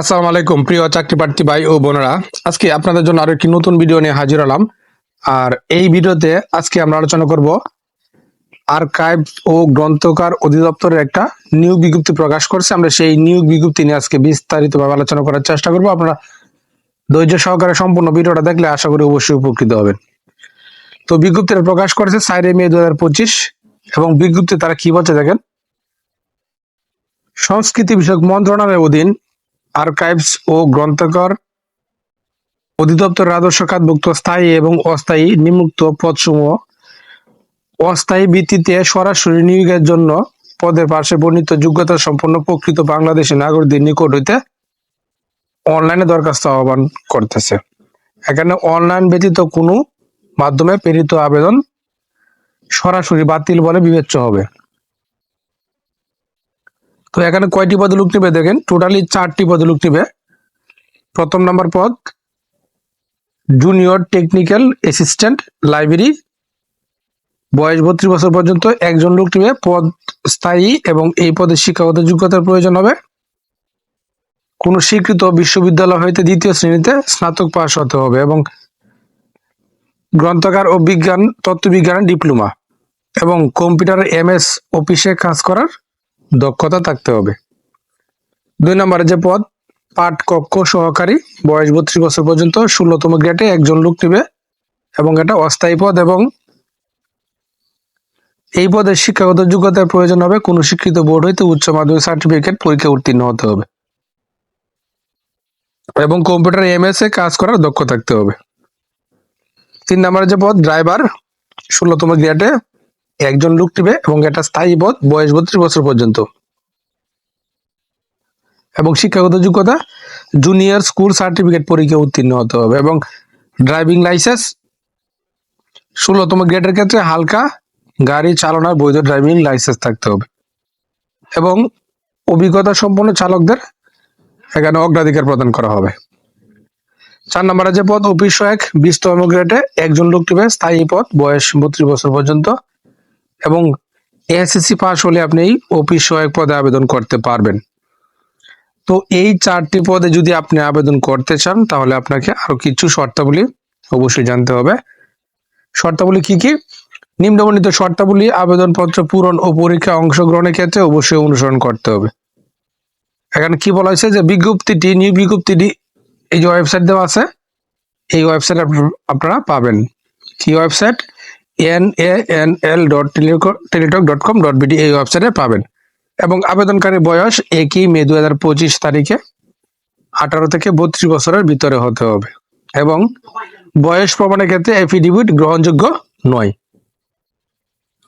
আসসালামু আলাইকুম, প্রিয় চাকরি প্রার্থী ভাই ও বোনেরা। আজকে আপনাদের জন্য আরও একটি নতুন ভিডিও নিয়ে হাজির হলাম। আর এই ভিডিওতে আজকে আমরা আলোচনা করব আর্কাইভ ও গ্রন্থকার অধিদপ্তরের একটা নিয়োগ বিজ্ঞপ্তি প্রকাশ করছে। আমরা সেই নিয়োগ বিজ্ঞপ্তি নিয়ে আজকে বিস্তারিতভাবে আলোচনা করার চেষ্টা করব। আপনারা ধৈর্য সহকারে সম্পূর্ণ ভিডিওটা দেখলে আশা করি অবশ্যই উপকৃত হবেন। তো বিজ্ঞপ্তিটা প্রকাশ করেছে সাইডে মে দু হাজার পঁচিশ এবং বিজ্ঞপ্তি তারা কি বলছে দেখেন? সংস্কৃতি বিষয়ক মন্ত্রণালয়ের অধীন আর্কাইভস ও গ্রন্থাগার অধিদপ্তর আদর্শ খাতভুক্ত স্থায়ী এবং অস্থায়ী নিম্মুক্ত পদসমূহ অস্থায়ী ভিত্তিতে সরাসরি নিয়োগের জন্য পদের পাশে বর্ণিত যোগ্যতা সম্পন্ন প্রকৃত বাংলাদেশী নাগরিকদের নিকট হইতে অনলাইনে দরখাস্ত আহ্বান করতেছে। এখানে অনলাইন ব্যতীত কোনো মাধ্যমে প্রেরিত আবেদন সরাসরি বাতিল বলে বিবেচ্য হবে। তো এখানে কয়টি পদে লোক নেবে দেখেন? টোটালি চারটি পদে লোক নেবে। প্রথম নাম্বার পদ জুনিয়র টেকনিক্যাল অ্যাসিস্ট্যান্ট লাইব্রেরি বয়স বত্রিশ বছর পর্যন্ত একজন লোক নেবে। পদ স্থায়ী এবং এই পদে শিক্ষাগত যোগ্যতার প্রয়োজন হবে। কোন স্বীকৃত বিশ্ববিদ্যালয় হইতে দ্বিতীয় শ্রেণীতে স্নাতক পাশ হতে হবে এবং গ্রন্থাগার ও বিজ্ঞান, তত্ত্ববিজ্ঞানের ডিপ্লোমা এবং কম্পিউটার এম এস অফিসে কাজ করার দক্ষতা থাকতে হবে। দুই নম্বরে যে পদ, পাঠ কক্ষ সহকারী, বয়স বত্রিশ বছর পর্যন্ত, ষোলোতম গ্রেডে একজন লোক নেবে এবং এটা অস্থায়ী পদ এবং এই পদে শিক্ষাগত যোগ্যতার প্রয়োজন হবে। কোন শিক্ষিত বোর্ড হইতে উচ্চ মাধ্যমিক সার্টিফিকেট পরীক্ষা উত্তীর্ণ হতে হবে। এবং কম্পিউটার এমএস এ কাজ করার দক্ষ থাকতে হবে। তিন নম্বরে যে পদ ড্রাইভার ষোলোতম গ্রেডে একজন লোক নেবে এবং এটা স্থায়ী পদ বয়স বত্রিশ বছর পর্যন্ত। এবং শিক্ষাগত যোগ্যতা জুনিয়র স্কুল সার্টিফিকেট পরীক্ষা উত্তীর্ণ হতে হবে এবং ড্রাইভিং লাইসেন্স ষোলোতম গ্রেডের ক্ষেত্রে হালকা গাড়ি চালানোর বৈধ ড্রাইভিং লাইসেন্স থাকতে হবে। এবং অভিজ্ঞতা সম্পন্ন চালকদের এখানে অগ্রাধিকার প্রদান করা হবে। চার নম্বরে যে পদ, অফিস সহায়ক বিশতম গ্রেডে একজন লোক নেবে, স্থায়ী পদ, বয়স বত্রিশ বছর পর্যন্ত। এবং এসএসসি পাস হলে আপনি অফিস সহায়ক পদে আবেদন করতে পারবেন। তো এই চারটি পদে যদি আপনি আবেদন করতে চান, তাহলে আপনাকে আরও কিছু শর্তাবলী অবশ্যই জানতে হবে। শর্তাবলী কি কি? নিম্নবর্ণিত শর্তাবলী, আবেদনপত্র পূরণ ও পরীক্ষা অংশগ্রহণের ক্ষেত্রে অবশ্যই অনুসরণ করতে হবে। এখানে কি বলা হয়েছে যে, বিজ্ঞপ্তিটি নিয়োগ বিজ্ঞপ্তিটি এই যে ওয়েবসাইট দেওয়া আছে, এই ওয়েবসাইট আপনারা পাবেন। কি website N A N L dot Teletalk dot com dot BD এই ওয়েবসাইটে পাবেন। এবং আবেদনকারীর বয়স একই মে দু হাজার পঁচিশ তারিখে আঠারো থেকে বত্রিশ বছরের ভিতরে হতে হবে। এবং বয়স প্রমাণের ক্ষেত্রে এফিডেভিট গ্রহণযোগ্য নয়।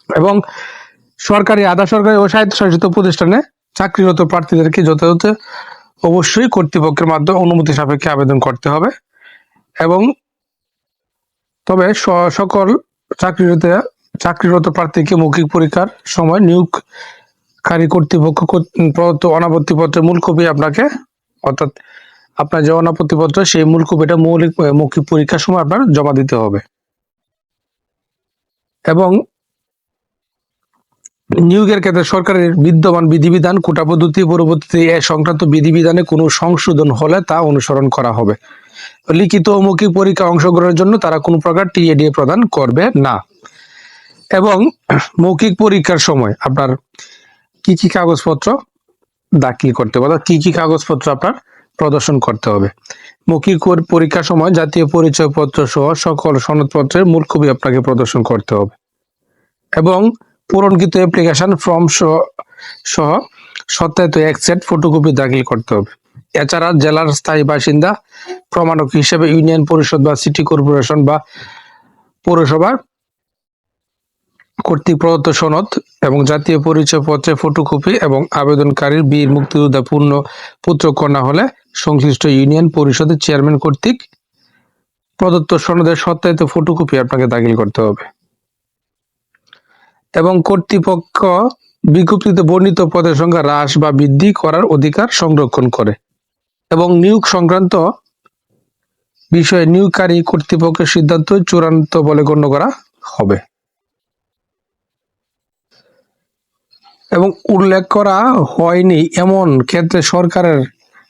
এবং সরকারি, আধা সরকারি ও স্বায়ত্তশাসিত প্রতিষ্ঠানে চাকরিরত প্রার্থীদেরকে যথাযথ অবশ্যই কর্তৃপক্ষের মাধ্যমে অনুমতি সাপেক্ষে আবেদন করতে হবে। এবং তবে সকল চাকরিরত চাকরিরত প্রার্থীকে মৌখিক পরীক্ষার সময় নিয়োগকারী কর্তৃপক্ষ প্রদত্ত অনাপত্তি পত্রের মূল কপি আপনাকে, অর্থাৎ আপনার যে অনাপত্তি পত্র সেই মূল কপিটা মৌলিক মৌখিক পরীক্ষার সময় আপনার জমা দিতে হবে। এবং নিয়োগের ক্ষেত্রে সরকারের বিদ্যমান বিধিবিধান, কোটা পদ্ধতি পরবর্তীতে এ সংক্রান্ত বিধিবিধানে কোনো সংশোধন হলে তা অনুসরণ করা হবে। লিখিত মৌখিক পরীক্ষা অংশগ্রহণের জন্য তারা কোনো প্রকার টিএডিএ প্রদান করবে না। এবং মৌখিক পরীক্ষার সময় আপনার কি কি কাগজপত্র দাখিল করতে হবে কি কি কাগজপত্র আপনার প্রদর্শন করতে হবে। মৌখিক পরীক্ষার সময় জাতীয় পরিচয়পত্র সহ সকল সনদপত্রের মূল কপি আপনাকে প্রদর্শন করতে হবে। এবং পূরণকৃত অ্যাপ্লিকেশন ফর্ম সহ সহ সত্যায়িত এক সেট ফটোকপি দাখিল করতে হবে। এছাড়া জেলার স্থায়ী বাসিন্দা, প্রমাণক হিসেবে ইউনিয়ন পরিষদ বা সিটি কর্পোরেশন বা পৌরসভার কর্তৃক প্রদত্ত সনদ এবং জাতীয় পরিচয়পত্রের ফটোকপি এবং আবেদনকারীর বীর মুক্তিযোদ্ধা পূর্ণ পুত্র কন্যা হলে সংশ্লিষ্ট ইউনিয়ন পরিষদের চেয়ারম্যান কর্তৃক প্রদত্ত সনদের সত্যায়িত ফটোকপি আপনাকে দাখিল করতে হবে। এবং কর্তৃপক্ষ বিজ্ঞপ্তিতে বর্ণিত পদের সংখ্যা হ্রাস বা বৃদ্ধি করার অধিকার সংরক্ষণ করে। এবং নিয়োগ সংক্রান্ত বিষয়ে নিয়োগকারী কর্তৃপক্ষের সিদ্ধান্ত চূড়ান্ত বলে গণ্য করা হবে। এবং উল্লেখ করা হয়নি এমন ক্ষেত্রে সরকারের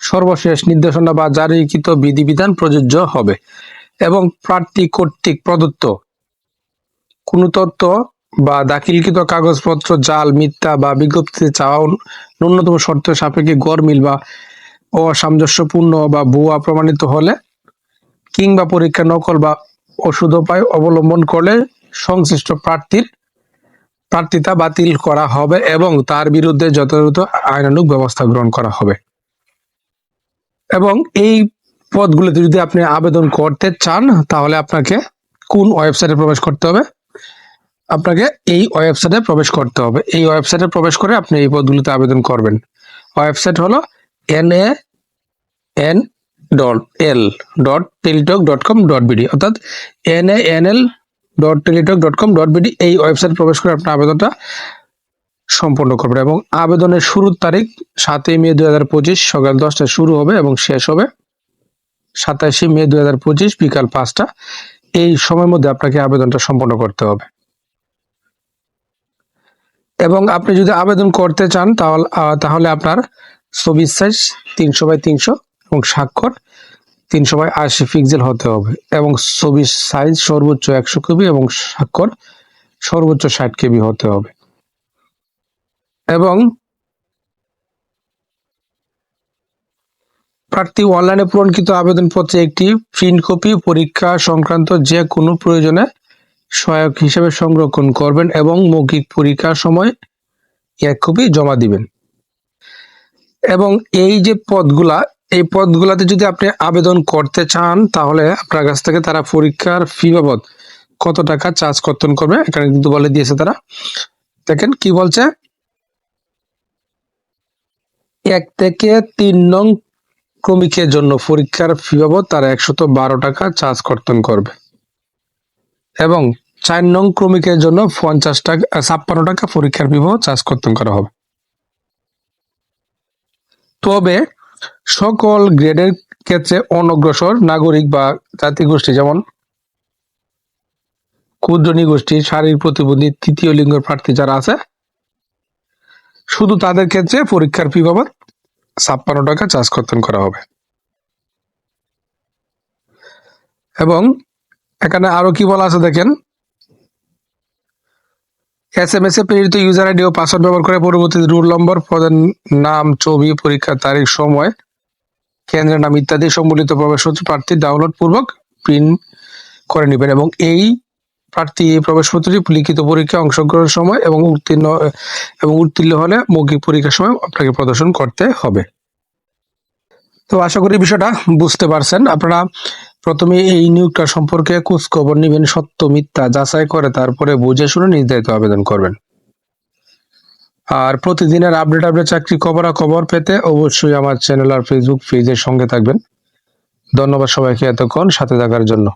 সর্বশেষ নির্দেশনা বা জারিকৃত বিধিবিধান প্রযোজ্য হবে এবং প্রার্থী কর্তৃক প্রদত্ত কোনো তথ্য বা দাখিলকৃত কাগজপত্র, জাল, মিথ্যা বা বিজ্ঞপ্তিতে চাওয়া ন্যূনতম শর্ত সাপেক্ষে গড় মিল বা অসামঞ্জস্যপূর্ণ বা ভুয়া প্রমাণিত হলে কিংবা পরীক্ষা নকল বা ওষুধ উপায় অবলম্বন করলে সংশ্লিষ্ট প্রার্থীর প্রার্থিতা বাতিল করা হবে এবং তার বিরুদ্ধে যথাযথ আইনানুগ ব্যবস্থা গ্রহণ করা হবে। এবং এই পদগুলোতে যদি আপনি আবেদন করতে চান, তাহলে আপনাকে কোন ওয়েবসাইটে প্রবেশ করতে হবে? আপনাকে এই ওয়েবসাইটে প্রবেশ করতে হবে। এই ওয়েবসাইটে প্রবেশ করে আপনি এই পদগুলোতে আবেদন করবেন। ওয়েবসাইট হলো N A N dot L dot Teletalk dot com dot BD অর্থাৎ N A N L dot Teletalk dot com dot BD এই ওয়েবসাইট প্রবেশ করে আপনার আবেদনটা সম্পন্ন করবেন এবং আবেদনের শুরুর তারিখ সাতই মে দুই হাজার পঁচিশ সকাল দশটায় শুরু হবে এবং শেষ হবে সাতাশে মে দুই হাজার পঁচিশ বিকাল পাঁচটা। এই সময়ের মধ্যে আপনাকে আবেদনটা সম্পন্ন করতে হবে। এবং আপনি যদি আবেদন করতে চান তাহলে তাহলে আপনার ছবির সাইজ তিনশো বাই তিনশো এবং স্বাক্ষর তিনশো বাই আশি পিক্সেল হতে হবে এবং ছবির সাইজ সর্বোচ্চ একশো কেবি এবং স্বাক্ষর সর্বোচ্চ ষাট কেবি হতে হবে। এবং প্রার্থী অনলাইনে পূরণকৃত আবেদনপত্রে একটি প্রিন্ট কপি পরীক্ষা সংক্রান্ত যে কোনো প্রয়োজনে সহায়ক হিসেবে সংরক্ষণ করবেন এবং মৌখিক পরীক্ষার সময় এক কপি জমা দিবেন। এবং এই যে পদগুলা, এই পদগুলাতে যদি আপনি আবেদন করতে চান, তাহলে আপনার কাছ থেকে তারা পরীক্ষার ফি বাবদ কত টাকা চার্জ কর্তন করবে, এখানে কিন্তু বলে দিয়েছে তারা। দেখেন কি বলছে? এক থেকে তিন নং ক্রমিকের জন্য পরীক্ষার ফি বাবদ তারা একশত বারো টাকা চার্জ কর্তন করবে। এবং চার নং ক্রমিকের জন্য পঞ্চাশ টাকা, ছাপ্পান্ন টাকা পরীক্ষার ফি বাবদ চার্জ কর্তন করা হবে। তবে সকল গ্রেডের ক্ষেত্রে অনগ্রসর নাগরিক বা জাতিগোষ্ঠী যেমন ক্ষুদ্র নিগোষ্ঠী শারীরিক প্রতিবন্ধী, তৃতীয় লিঙ্গের প্রার্থী যারা আছে, শুধু তাদের ক্ষেত্রে পরীক্ষার ফি বাবদ ছাপ্পান্ন টাকা চার্জ কর্তন করা হবে। এবং এখানে আরও কি বলা আছে দেখেন? এস এম এস এ প্রেরিত ইউজার আইডি ও পাসওয়ার্ড ব্যবহার করে পরবর্তীতে রুল নম্বর পদের নাম, ছবি, পরীক্ষার তারিখ, সময়, কেন্দ্রের নাম ইত্যাদি সম্বলিত প্রবেশপত্র প্রার্থী ডাউনলোড পূর্বক প্রিন্ট করে নেবেন এবং এই প্রার্থী প্রবেশপত্রটি লিখিত পরীক্ষায় অংশগ্রহণের সময় এবং উত্তীর্ণ এবং উত্তীর্ণ হলে মৌখিক পরীক্ষার সময় আপনাকে প্রদর্শন করতে হবে। তো আশা করি বিষয়টা বুঝতে পারছেন। আপনারা প্রথমে এই নিয়োগটা সম্পর্কে খোঁজ খবর নেবেন সত্য, মিথ্যা যাচাই করে, তারপরে বুঝে শুনে নির্ধারিত আবেদন করবেন। আর প্রতিদিনের আপডেট আপডেট চাকরি খবরাখবর পেতে অবশ্যই আমার চ্যানেল আর ফেসবুক পেজের সঙ্গে থাকবেন। ধন্যবাদ সবাইকে এতক্ষণ সাথে থাকার জন্য।